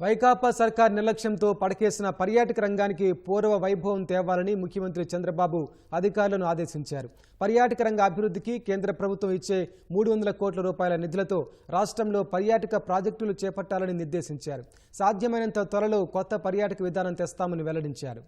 వైకాపా సర్కార్ నిర్లక్ష్యంతో పడకేసిన పర్యాటక రంగానికి పూర్వ వైభవం తేవాలని ముఖ్యమంత్రి చంద్రబాబు అధికారులను ఆదేశించారు. పర్యాటక రంగ అభివృద్ధికి కేంద్ర ప్రభుత్వం ఇచ్చే మూడు వందల కోట్ల రూపాయల నిధులతో రాష్ట్రంలో పర్యాటక ప్రాజెక్టులు చేపట్టాలని నిర్దేశించారు. సాధ్యమైనంత త్వరలో కొత్త పర్యాటక విధానం తెస్తామని వెల్లడించారు.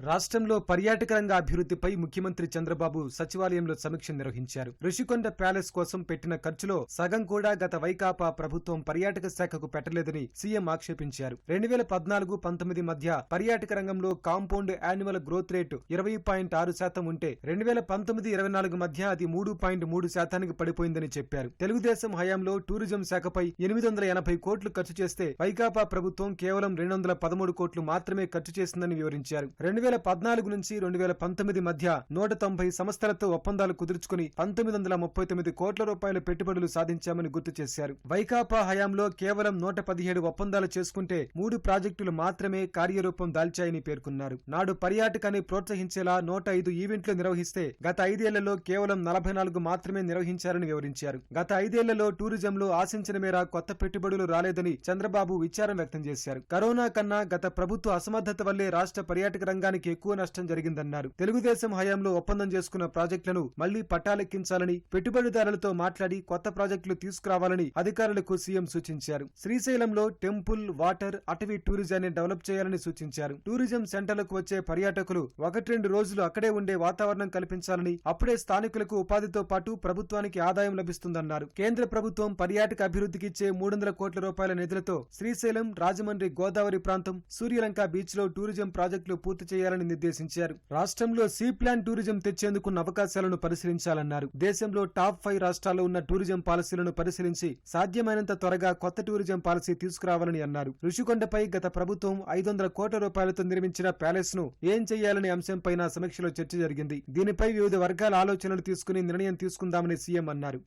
రాష్ట్రంలో పర్యాటక రంగ అభివృద్ధిపై ముఖ్యమంత్రి చంద్రబాబు సచివాలయంలో సమీక్ష నిర్వహించారు. ఋషికొండ ప్యాలెస్ కోసం పెట్టిన ఖర్చులో సగం కూడా గత వైకాపా ప్రభుత్వం పర్యాటక శాఖకు పెట్టలేదని సీఎం ఆక్షేపించారు. రెండు వేల పద్నాలుగు పంతొమ్మిది మధ్య పర్యాటక రంగంలో కాంపౌండ్ యాన్యువల్ గ్రోత్ రేటు ఇరవై పాయింట్ ఆరు శాతం ఉంటే రెండు వేల పంతొమ్మిది ఇరవై నాలుగు మధ్య అది మూడు పాయింట్ మూడు శాతానికి పడిపోయిందని చెప్పారు. తెలుగుదేశం హయాంలో టూరిజం శాఖపై ఎనిమిది వందల ఎనభై కోట్లు ఖర్చు చేస్తే వైకాపా ప్రభుత్వం కేవలం రెండు వందల పదమూడు కోట్లు మాత్రమే ఖర్చు చేసిందని వివరించారు. రెండు వేల పద్నాలుగు నుంచి రెండు వేల పంతొమ్మిది మధ్య నూట తొంభై సంస్థలతో ఒప్పందాలు కుదుర్చుకుని పంతొమ్మిది వందల ముప్పై తొమ్మిది కోట్ల రూపాయల పెట్టుబడులు సాధించామని గుర్తు చేశారు. వైకాపా హయాంలో కేవలం నూట పదిహేడు ఒప్పందాలు చేసుకుంటే మూడు ప్రాజెక్టులు మాత్రమే కార్యరూపం దాల్చాయని పేర్కొన్నారు. నాడు పర్యాటకాన్ని ప్రోత్సహించేలా నూట ఐదు ఈవెంట్లు నిర్వహిస్తే గత ఐదేళ్ళలో కేవలం నలభై నాలుగు మాత్రమే నిర్వహించారని వివరించారు. గత ఐదేళ్ళలో టూరిజంలో ఆశించిన మేర కొత్త పెట్టుబడులు రాలేదని చంద్రబాబు విచారం వ్యక్తం చేశారు. కరోనా కన్నా గత ప్రభుత్వ అసమర్థత వల్లే రాష్ట్ర పర్యాటక రంగానికి ఎక్కువ నష్టం జరిగిందన్నారు. తెలుగుదేశం హయాంలో ఒప్పందం చేసుకున్న ప్రాజెక్టులను మళ్ళీ పట్టాలెక్కించాలని పెట్టుబడిదారులతో మాట్లాడి కొత్త ప్రాజెక్టులు తీసుకురావాలని అధికారులకు సీఎం సూచించారు. శ్రీశైలంలో టెంపుల్ వాటర్ అటవీ టూరిజాన్ని డెవలప్ చేయాలని సూచించారు. టూరిజం సెంటర్లకు వచ్చే పర్యాటకులు ఒకటి రెండు రోజులు అక్కడే ఉండే వాతావరణం కల్పించాలని అప్పుడే స్థానికులకు ఉపాధితో పాటు ప్రభుత్వానికి ఆదాయం లభిస్తుందన్నారు. కేంద్ర ప్రభుత్వం పర్యాటక అభివృద్ధికి ఇచ్చే మూడు వందల కోట్ల రూపాయల నిధులతో శ్రీశైలం రాజమండ్రి గోదావరి ప్రాంతం సూర్యలంక బీచ్లో టూరిజం ప్రాజెక్టులు పూర్తి చేయాలి చేయాలని నిర్దేశించారు. రాష్ట్రంలో సీ ప్లాన్ టూరిజం తెచ్చేందుకున్న అవకాశాలను పరిశీలించాలన్నారు. దేశంలో టాప్ ఫైవ్ రాష్ట్రాల్లో ఉన్న టూరిజం పాలసీలను పరిశీలించి సాధ్యమైనంత త్వరగా కొత్త టూరిజం పాలసీ తీసుకురావాలని అన్నారు. ఋషికొండపై గత ప్రభుత్వం ఐదు వందల కోట్ల రూపాయలతో నిర్మించిన ప్యాలెస్ను ఏం చేయాలనే అంశంపైన సమీక్షలో చర్చ జరిగింది. దీనిపై వివిధ వర్గాల ఆలోచనలు తీసుకుని నిర్ణయం తీసుకుందామని సీఎం అన్నారు.